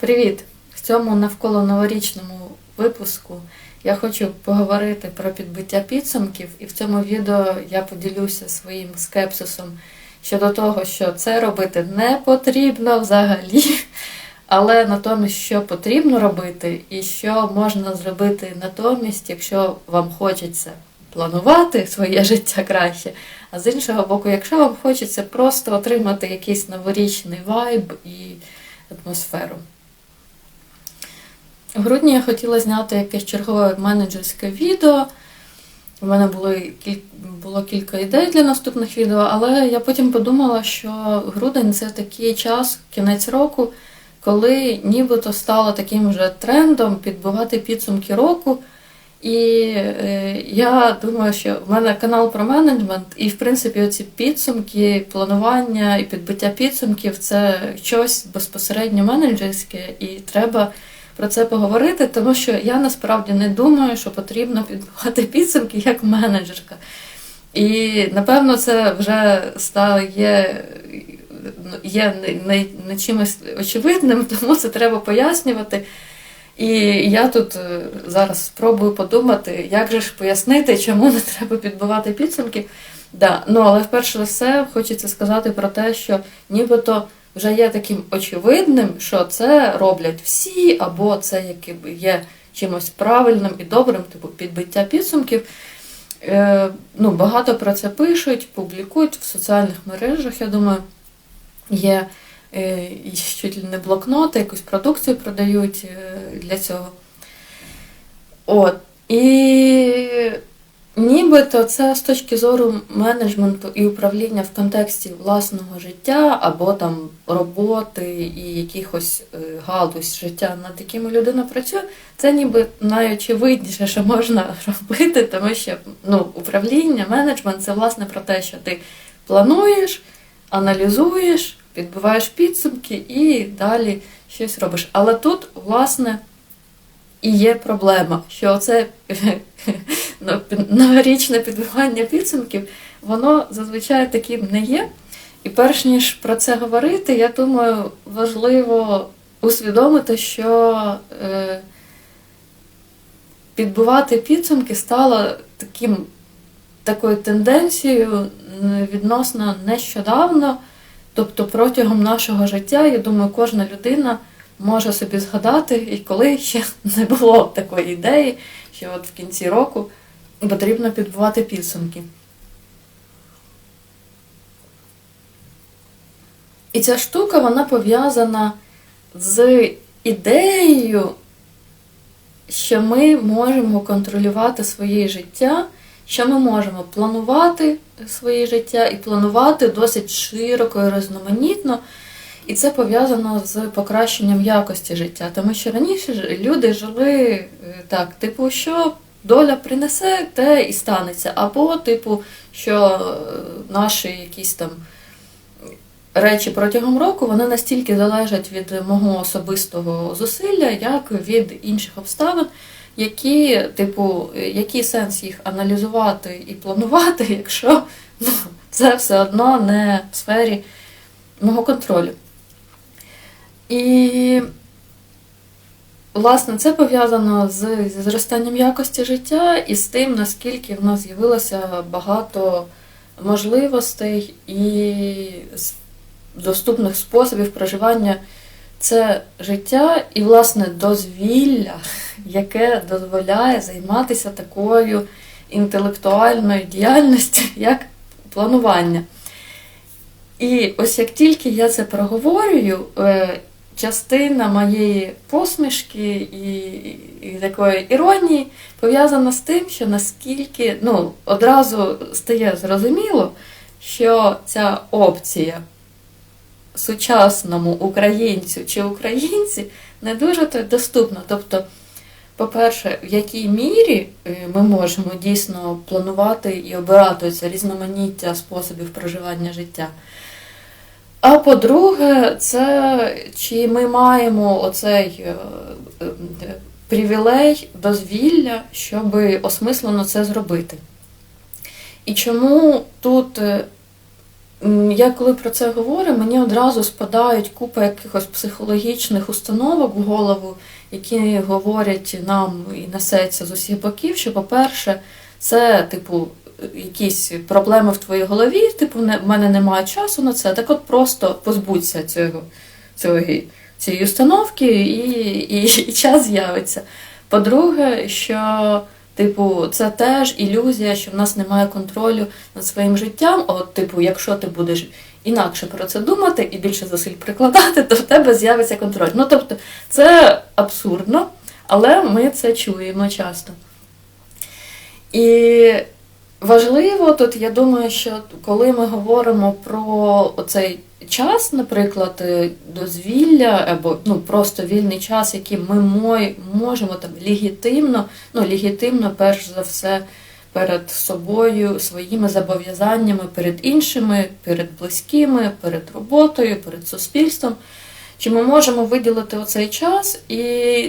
Привіт! В цьому навколо новорічному випуску я хочу поговорити про підбиття підсумків, і в цьому відео я поділюся своїм скепсисом щодо того, що це робити не потрібно взагалі, але натомість, що потрібно робити, і що можна зробити натомість, якщо вам хочеться планувати своє життя краще. А з іншого боку, якщо вам хочеться просто отримати якийсь новорічний вайб і атмосферу. В грудні я хотіла зняти якесь чергове менеджерське відео. У мене були, було кілька ідей для наступних відео, але я потім подумала, що грудень це такий час, кінець року, коли нібито стало таким вже трендом підбивати підсумки року. І е, я думаю, що в мене канал про менеджмент, і, в принципі, оці підсумки, планування і підбиття підсумків це щось безпосередньо менеджерське, і треба про це поговорити, тому що я насправді не думаю, що потрібно підбивати підсумки як менеджерка. І напевно це вже стає є не, не чимось очевидним, тому це треба пояснювати. І я тут е, зараз спробую подумати, як же ж пояснити, чому не треба підбивати підсумки. Да. Ну, Але вперше за все хочеться сказати про те, що нібито вже є таким очевидним, що це роблять всі, або це якби є чимось правильним і добрим, типу підбиття підсумків. Е, ну, Багато про це пишуть, публікують в соціальних мережах, я думаю, є е, чуть не блокноти, якусь продукцію продають е, для цього. От. І Нібито це з точки зору менеджменту і управління в контексті власного життя або там роботи і якихось е, галузь життя, над якими людина працює, це ніби найочевидніше, що можна робити, тому що ну, управління, менеджмент це власне про те, що ти плануєш, аналізуєш, підбиваєш підсумки і далі щось робиш. Але тут, власне, і є проблема, що це новорічне підбивання підсумків, воно зазвичай таким не є. І перш ніж про це говорити, я думаю, важливо усвідомити, що е, підбивати підсумки стало таким, такою тенденцією відносно нещодавно. Тобто протягом нашого життя, я думаю, кожна людина може собі згадати, і коли ще не було такої ідеї, що от в кінці року потрібно підбивати підсумки. І ця штука вона пов'язана з ідеєю, що ми можемо контролювати своє життя, що ми можемо планувати своє життя і планувати досить широко і різноманітно. І це пов'язано з покращенням якості життя. Тому що раніше люди жили е, так, типу, що доля принесе, те і станеться. Або, типу, що е, наші якісь там речі протягом року вони настільки залежать від мого особистого зусилля, як від інших обставин, які, типу, який сенс їх аналізувати і планувати, якщо ну, це все одно не в сфері мого контролю. І, власне, це пов'язано з зростанням якості життя і з тим, наскільки в нас з'явилося багато можливостей і доступних способів проживання це життя і, власне, дозвілля, яке дозволяє займатися такою інтелектуальною діяльністю, як планування. І ось як тільки я це проговорюю, е, частина моєї посмішки і, і такої іронії пов'язана з тим, що наскільки ну, одразу стає зрозуміло, що ця опція сучасному українцю чи українці не дуже доступна. Тобто, по-перше, в якій мірі е, ми можемо дійсно планувати і обирати це різноманіття способів проживання життя. А по-друге, це чи ми маємо оцей е, е, привілей, дозвілля, щоб осмислено це зробити. І чому тут я коли про це говорю, мені одразу спадають купа якихось психологічних установок в голову, які говорять нам і несеться з усіх боків, що, по-перше, це, типу, якісь проблеми в твоїй голові, типу, в мене немає часу на це, так от просто позбудься цього, цього, цієї установки і, і, і час з'явиться. По-друге, що Типу, це теж ілюзія, що в нас немає контролю над своїм життям. От, типу, якщо ти будеш інакше про це думати і більше зусиль прикладати, то в тебе з'явиться контроль. Ну тобто, це абсурдно, але ми це чуємо часто. І важливо тут, я думаю, що коли ми говоримо про цей час, наприклад, е, дозвілля або ну, просто вільний час, який ми можемо там легітимно, ну легітимно, перш за все, перед собою, своїми зобов'язаннями, перед іншими, перед близькими, перед роботою, перед суспільством. Чи ми можемо виділити оцей час, і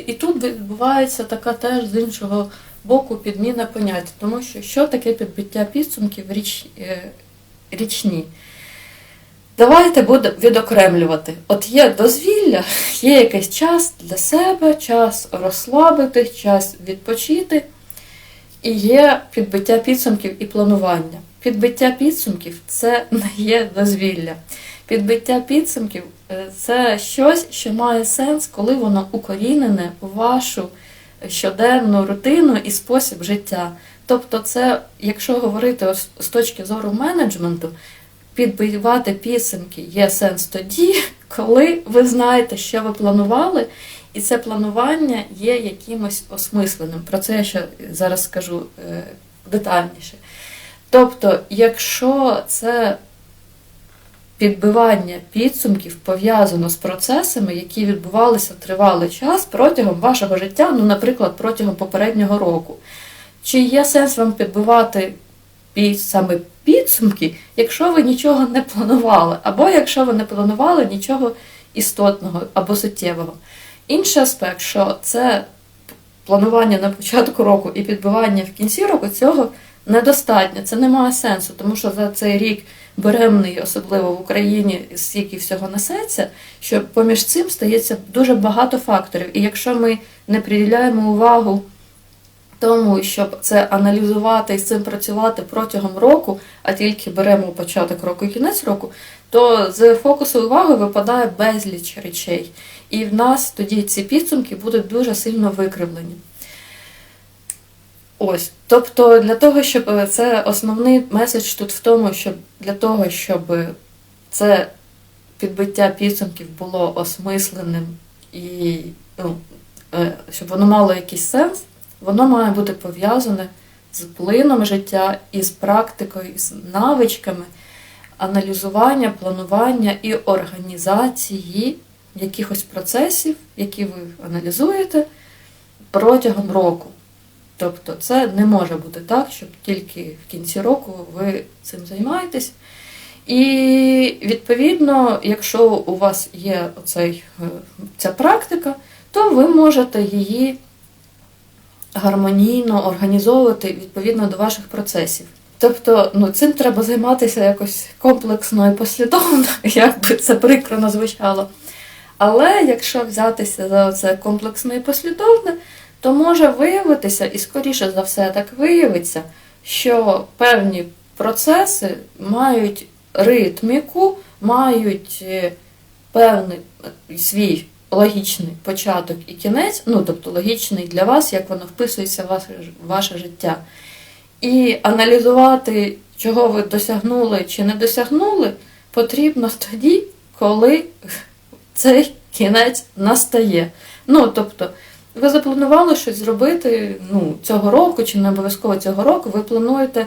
і тут відбувається така теж з іншого боку підміна поняття, тому що що таке підбиття підсумків річ, е, річні? Давайте будемо відокремлювати. От є дозвілля, є якийсь час для себе, час розслабити, час відпочити. І є підбиття підсумків і планування. Підбиття підсумків це не є дозвілля. Підбиття підсумків е, це щось, що має сенс, коли воно укорінене у вашу щоденну рутину і спосіб життя. Тобто, це, якщо говорити з точки зору менеджменту, підбивати підсумки є сенс тоді, коли ви знаєте, що ви планували, і це планування є якимось осмисленим. Про це я ще зараз скажу е, детальніше. Тобто, якщо це підбивання підсумків пов'язано з процесами, які відбувалися тривалий час протягом вашого життя, ну, наприклад, протягом попереднього року, чи є сенс вам підбивати саме підсумки, якщо ви нічого не планували, або якщо ви не планували нічого істотного або суттєвого. Інший аспект, що це планування на початку року і підбивання в кінці року, цього недостатньо, це не має сенсу, тому що за цей рік беремний, особливо в Україні, стільки всього несеться, що поміж цим стається дуже багато факторів. І якщо ми не приділяємо увагу тому, щоб це аналізувати і з цим працювати протягом року, а тільки беремо початок року і кінець року, то з фокусу уваги випадає безліч речей. І в нас тоді ці підсумки будуть дуже сильно викривлені. Ось, тобто для того, щоб це основний меседж тут в тому, щоб для того, щоб це підбиття підсумків було осмисленим і ну, е, щоб воно мало якийсь сенс, воно має бути пов'язане з плином життя і з практикою, з навичками аналізування, планування і організації якихось процесів, які ви аналізуєте протягом року. Тобто це не може бути так, щоб тільки в кінці року ви цим займаєтесь. І відповідно, якщо у вас є оцей, е, ця практика, то ви можете її гармонійно організовувати відповідно до ваших процесів. Тобто ну, цим треба займатися якось комплексно і послідовно, як би це прикро звучало. Але якщо взятися за це комплексно і послідовне, то може виявитися, і скоріше за все так виявиться, що певні процеси мають ритміку, мають е, певний е, свій логічний початок і кінець, ну тобто логічний для вас, як воно вписується в ваше, ваше життя. І аналізувати, чого ви досягнули чи не досягнули, потрібно тоді, коли цей кінець настає. Ну, тобто, ви запланували щось зробити ну, цього року, чи не обов'язково цього року, ви плануєте,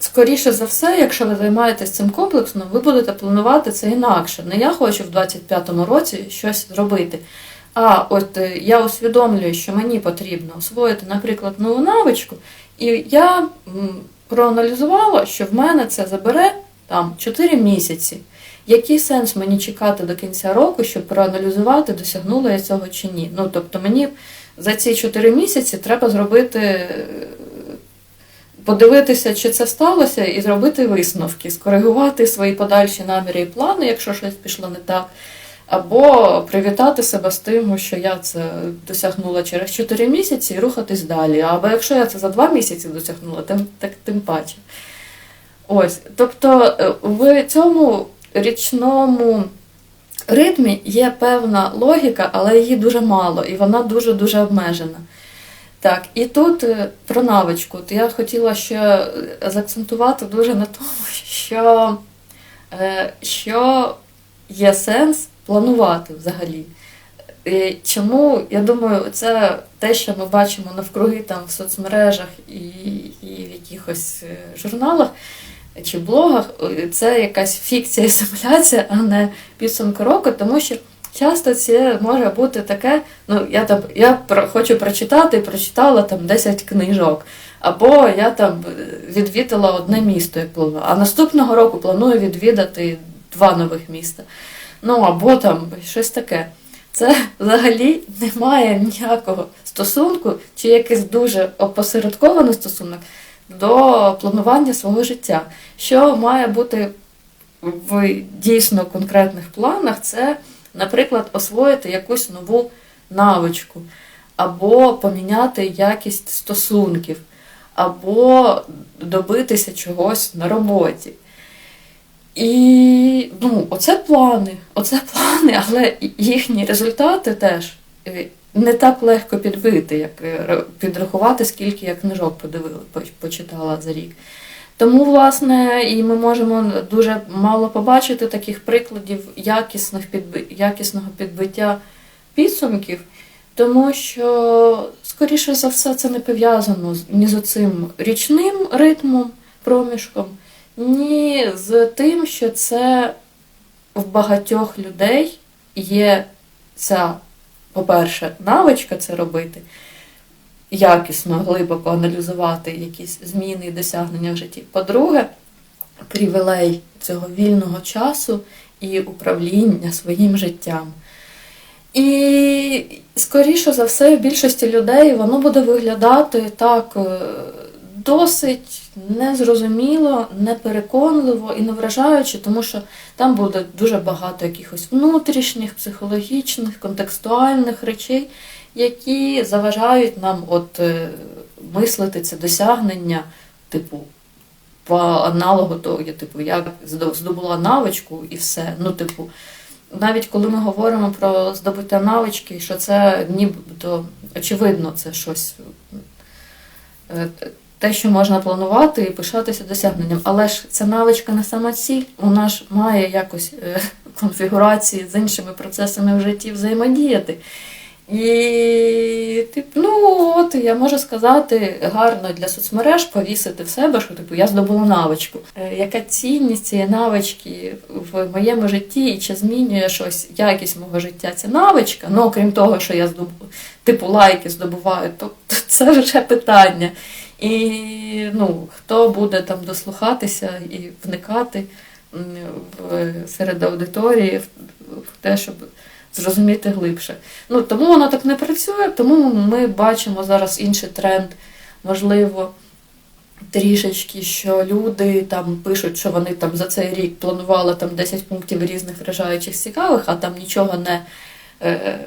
скоріше за все, якщо ви займаєтесь цим комплексно, ви будете планувати це інакше. Не я хочу в 25-му році щось зробити. А от е, я усвідомлюю, що мені потрібно освоїти, наприклад, нову навичку, і я проаналізувала, що в мене це забере там 4 місяці. Який сенс мені чекати до кінця року, щоб проаналізувати, досягнула я цього чи ні? Ну, тобто мені за ці 4 місяці треба зробити подивитися, чи це сталося, і зробити висновки, скоригувати свої подальші наміри і плани, якщо щось пішло не так. Або привітати себе з тим, що я це досягнула через 4 місяці і рухатись далі. Або якщо я це за 2 місяці досягнула, тим, так тим паче. Ось. Тобто е, в цьому річному ритмі є певна логіка, але її дуже мало, і вона дуже-дуже обмежена. Так, і тут е, про навичку. От Я хотіла ще е, заакцентувати дуже на тому, що, що є сенс планувати взагалі. І Чому, я думаю, це те, що ми бачимо навкруги там в соцмережах і, і в якихось журналах чи блогах, це якась фікція і симуляція, а не підсумки року, тому що часто це може бути таке, ну я там я хочу прочитати і прочитала там 10 книжок. Або я там відвідала одне місто, як планую, а наступного року планую відвідати два нових міста. Ну або там щось таке. Це взагалі не має ніякого стосунку, чи якийсь дуже опосередкований стосунок до планування свого життя. Що має бути в дійсно конкретних планах, це, наприклад, освоїти якусь нову навичку, або поміняти якість стосунків, або добитися чогось на роботі. І ну, оце плани, оце плани, але їхні результати теж е, не так легко підбити, як е, підрахувати, скільки я книжок подивила, почитала за рік. Тому, власне, і ми можемо дуже мало побачити таких прикладів якісних підби... якісного підбиття підсумків, тому що, скоріше за все, це не пов'язано ні з цим річним ритмом, проміжком, ні з тим, що це в багатьох людей є ця по-перше, навичка це робити, якісно, глибоко аналізувати якісь зміни і досягнення в житті. По-друге, привілей цього вільного часу і управління своїм життям. І, скоріше за все, в більшості людей воно буде виглядати так е, досить незрозуміло, непереконливо і не вражаюче, тому що там буде дуже багато якихось внутрішніх, психологічних, контекстуальних речей, які заважають нам от е, мислити це досягнення, типу, по аналогу того, я типу, я здобула навичку і все. Ну, типу, навіть коли ми говоримо про здобуття навички, що це нібито очевидно, це щось е, те, що можна планувати і пишатися досягненням. Але ж ця навичка не сама ціль, вона ж має якось е, конфігурації з іншими процесами в житті взаємодіяти. І, типу, ну от я можу сказати гарно для соцмереж повісити в себе, що типу я здобула навичку. Е, яка цінність цієї навички в моєму житті, і чи змінює щось якість мого життя ця навичка? Ну, окрім того, що я здобу, типу лайки здобуваю, то це вже питання. І ну, хто буде там дослухатися і вникати в серед аудиторії в те, щоб зрозуміти глибше. Ну, Тому воно так не працює, тому ми бачимо зараз інший тренд, можливо, трішечки, що люди там пишуть, що вони там за цей рік планували там 10 пунктів різних вражаючих цікавих, а там нічого не. Е,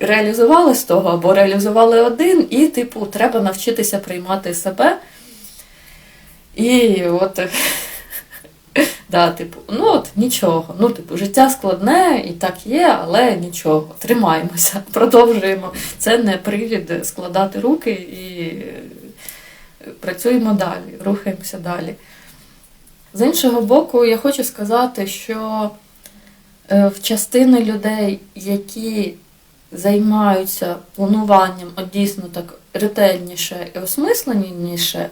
реалізували з того, або реалізували один, і, типу, треба навчитися приймати себе. І от, да, типу, ну от нічого. Ну, типу, життя складне і так є, але нічого. Тримаємося, продовжуємо. Це не привід складати руки і працюємо далі, рухаємося далі. З іншого боку, я хочу сказати, що е, в частини людей, які займаються плануванням от дійсно так ретельніше і осмисленіше,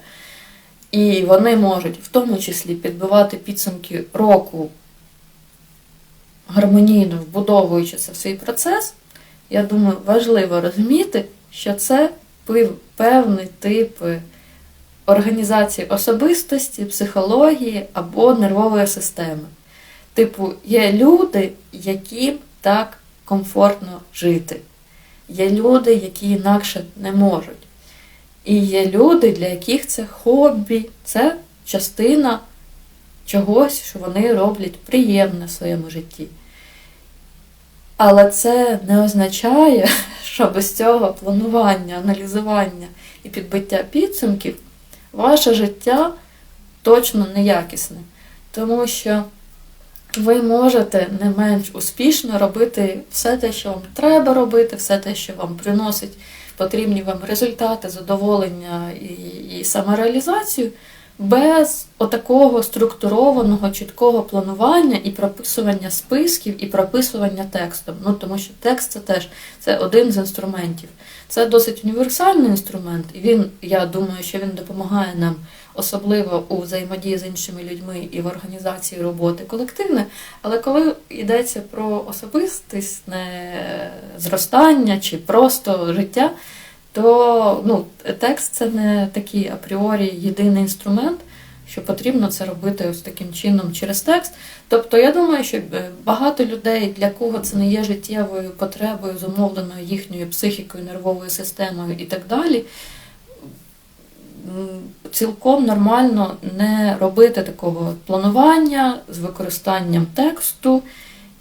і вони можуть в тому числі підбивати підсумки року гармонійно вбудовуючи це в свій процес, я думаю, важливо розуміти, що це певний тип організації особистості, психології або нервової системи. Типу, є люди, яким так комфортно жити. Є люди, які інакше не можуть. І є люди, для яких це хобі, це частина чогось, що вони роблять приємне в своєму житті. Але це не означає, що без цього планування, аналізування і підбиття підсумків ваше життя точно неякісне. Тому що ви можете не менш успішно робити все те, що вам треба робити, все те, що вам приносить потрібні вам результати, задоволення і, і самореалізацію, без отакого структурованого, чіткого планування і прописування списків і прописування текстом. Ну тому що текст це теж це один з інструментів. Це досить універсальний інструмент, і він, я думаю, що він допомагає нам особливо у взаємодії з іншими людьми і в організації роботи колективне. Але коли йдеться про особистісне зростання чи просто життя, то ну, текст це не такий апріорі єдиний інструмент, що потрібно це робити ось таким чином через текст. Тобто, я думаю, що багато людей, для кого це не є життєвою потребою, зумовленою їхньою психікою, нервовою системою і так далі цілком нормально не робити такого планування з використанням тексту,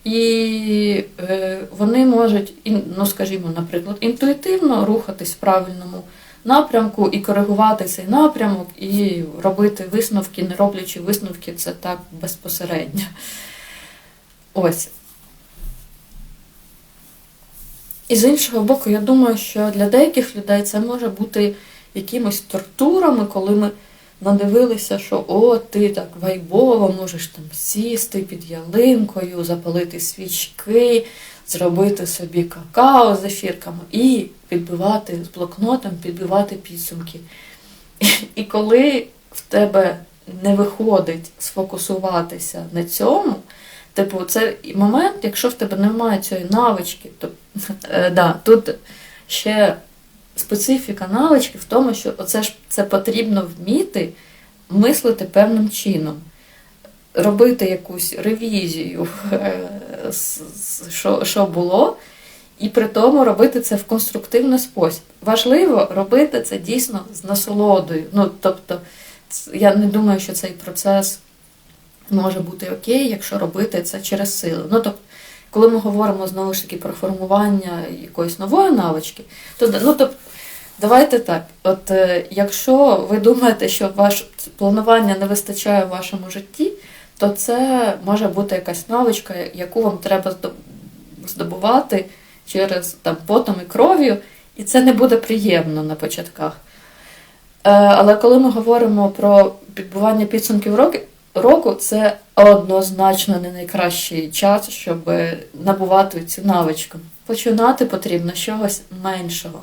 і е, вони можуть, ну скажімо, наприклад, інтуїтивно рухатись в правильному напрямку і коригувати цей напрямок, і робити висновки, не роблячи висновки, це так безпосередньо. Ось. І з іншого боку, я думаю, що для деяких людей це може бути якимось тортурами, коли ми надивилися, що о, ти так вайбово можеш там сісти під ялинкою, запалити свічки, зробити собі какао з ефірками і підбивати з блокнотом, підбивати підсумки. І коли в тебе не виходить сфокусуватися на цьому, типу, це момент, якщо в тебе немає цієї навички, то е, да, тут ще специфіка навички в тому, що оце ж це потрібно вміти мислити певним чином, робити якусь ревізію, е, що, що було. І при тому робити це в конструктивний спосіб. Важливо робити це дійсно з насолодою. Ну, тобто, я не думаю, що цей процес може бути окей, якщо робити це через силу. Ну, тобто, коли ми говоримо знову ж таки про формування якоїсь нової навички, то ну, тобто, давайте так. От е, якщо ви думаєте, що ваше планування не вистачає в вашому житті, то це може бути якась навичка, яку вам треба здобувати через там, потом і кров'ю, і це не буде приємно на початках. Е, але коли ми говоримо про підбування підсумків року це однозначно не найкращий час, щоб набувати цю навичку. Починати потрібно з чогось меншого.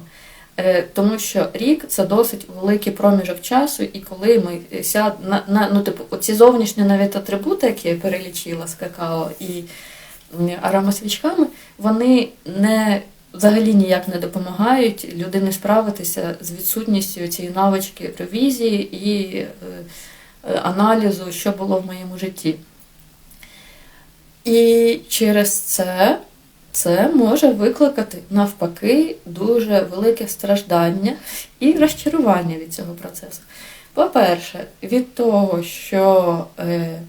Е, тому що рік це досить великий проміжок часу, і коли ми сяд на, на ну, типу, оці зовнішні навіть атрибути, які я перелічила з какао і аромасвічками, вони не взагалі ніяк не допомагають людині справитися з відсутністю цієї навички ревізії і е, Е, аналізу, що було в моєму житті. І через це це може викликати навпаки дуже велике страждання і розчарування від цього процесу. По-перше, від того, що е,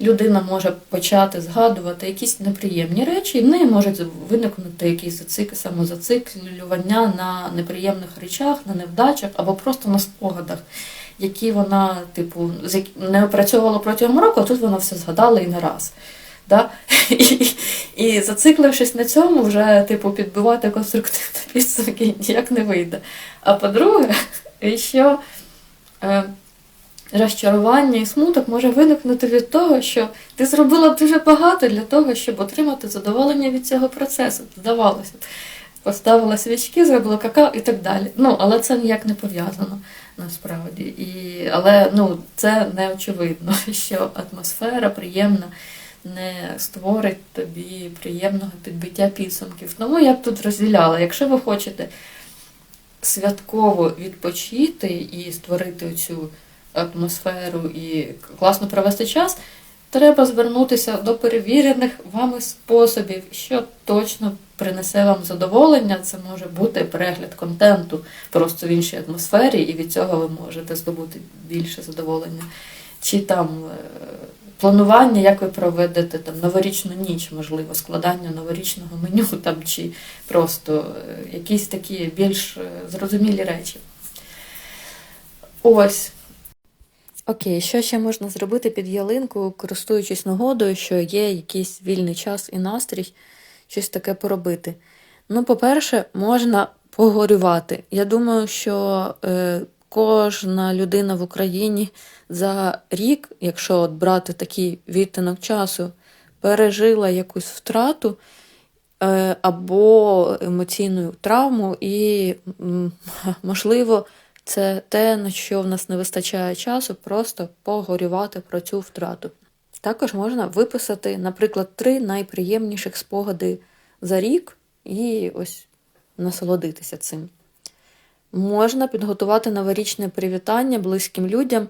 людина може почати згадувати якісь неприємні речі, і в неї можуть виникнути якісь зацик, самозациклювання на неприємних речах, на невдачах або просто на спогадах які вона, типу, не опрацьовувала протягом року, а тут вона все згадала і не раз. Да? І, і зациклившись на цьому, вже типу, підбивати конструктивні підсумки ніяк не вийде. А по-друге, що е, розчарування і смуток може виникнути від того, що ти зробила дуже багато для того, щоб отримати задоволення від цього процесу. Здавалося поставила свічки, зробила какао і так далі. Ну, але це ніяк не пов'язано насправді. І, Але ну, це не очевидно, що атмосфера приємна не створить тобі приємного підбиття підсумків. Тому я б тут розділяла, якщо ви хочете святково відпочити і створити цю атмосферу і класно провести час. треба звернутися до перевірених вами способів, що точно принесе вам задоволення. Це може бути перегляд контенту просто в іншій атмосфері, і від цього ви можете здобути більше задоволення. Чи там е, планування, як ви проведете там новорічну ніч, можливо, складання новорічного меню там, чи просто е, якісь такі більш е, зрозумілі речі. Ось. Окей, що ще можна зробити під ялинку, користуючись нагодою, що є якийсь вільний час і настрій, щось таке поробити. Ну, по-перше, можна погорювати. Я думаю, що е, кожна людина в Україні за рік, якщо от брати такий відтинок часу, пережила якусь втрату е, або емоційну травму, і, можливо, це те, на що в нас не вистачає часу, просто погорювати про цю втрату. Також можна виписати, наприклад, три найприємніших спогади за рік і ось насолодитися цим. Можна підготувати новорічне привітання близьким людям,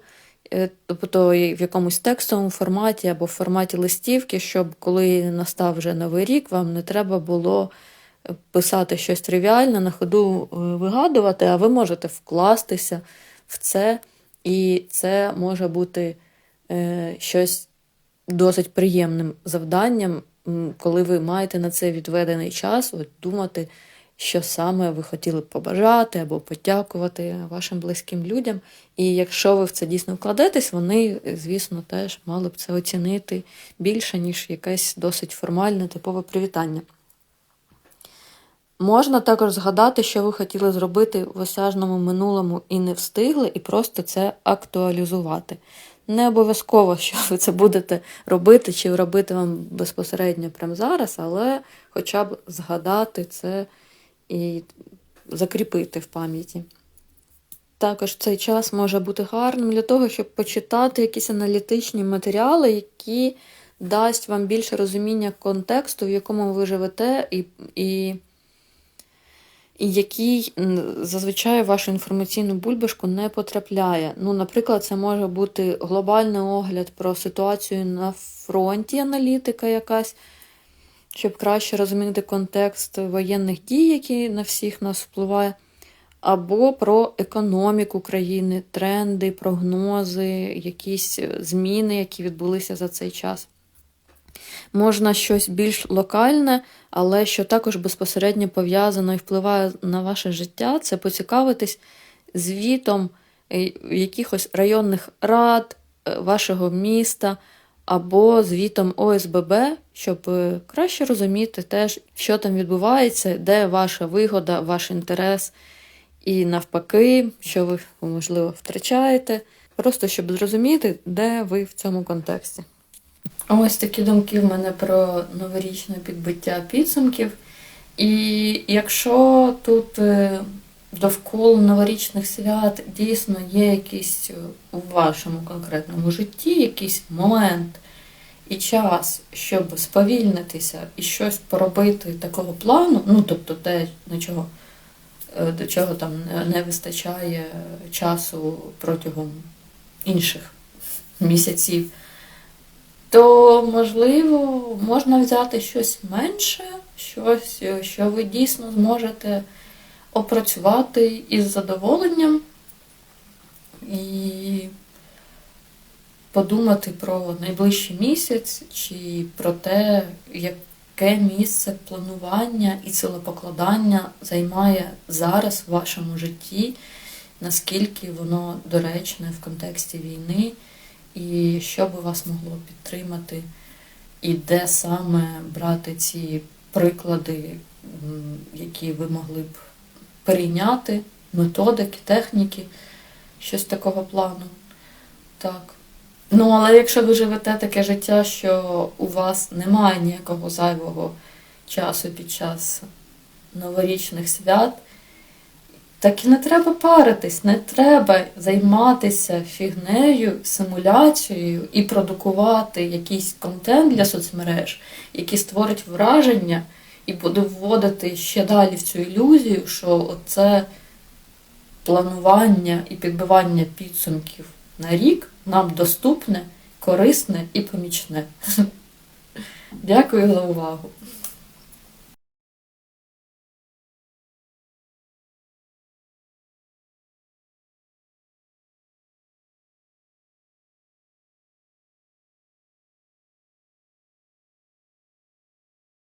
е, тобто в якомусь текстовому форматі або в форматі листівки, щоб коли настав вже новий рік, вам не треба було писати щось тривіальне, на ходу е, вигадувати, а ви можете вкластися в це, і це може бути е, щось досить приємним завданням, коли ви маєте на це відведений час, от думати, що саме ви хотіли б побажати або подякувати вашим близьким людям. І якщо ви в це дійсно вкладетесь, вони, звісно, теж мали б це оцінити більше, ніж якесь досить формальне типове привітання. Можна також згадати, що ви хотіли зробити в осяжному минулому і не встигли, і просто це актуалізувати. Не обов'язково, що ви це будете робити, чи робити вам безпосередньо прямо зараз, але хоча б згадати це і закріпити в пам'яті. Також цей час може бути гарним для того, щоб почитати якісь аналітичні матеріали, які дасть вам більше розуміння контексту, в якому ви живете, і, і і який зазвичай вашу інформаційну бульбашку не потрапляє. Ну, Наприклад, це може бути глобальний огляд про ситуацію на фронті, аналітика якась, щоб краще розуміти контекст воєнних дій, які на всіх нас впливає, або про економіку країни, тренди, прогнози, якісь зміни, які відбулися за цей час. Можна щось більш локальне, але що також безпосередньо пов'язано і впливає на ваше життя, це поцікавитись звітом е, якихось районних рад е, вашого міста або звітом ОСББ, щоб е, краще розуміти теж, що там відбувається, де ваша вигода, ваш інтерес, і навпаки, що ви, можливо, втрачаєте, просто щоб зрозуміти, де ви в цьому контексті. Ось такі думки в мене про новорічне підбиття підсумків. І якщо тут е, довкола новорічних свят дійсно є якийсь е, у вашому конкретному житті якийсь момент і час, щоб сповільнитися і щось поробити такого плану, ну тобто те, на чого, е, до чого там не вистачає часу протягом інших місяців то, можливо, можна взяти щось менше, щось, що ви дійсно зможете опрацювати із задоволенням і подумати про найближчий місяць, чи про те, яке місце планування і цілопокладання займає зараз в вашому житті, наскільки воно доречне в контексті війни і що би вас могло підтримати, і де саме брати ці приклади, які ви могли б перейняти, методики, техніки, щось такого плану. Так. Ну, але якщо ви живете таке життя, що у вас немає ніякого зайвого часу під час новорічних свят, так і не треба паритись, не треба займатися фігнею, симуляцією і продукувати якийсь контент для соцмереж, який створить враження і буде вводити ще далі в цю ілюзію, що це планування і підбивання підсумків на рік нам доступне, корисне і помічне. Дякую за увагу.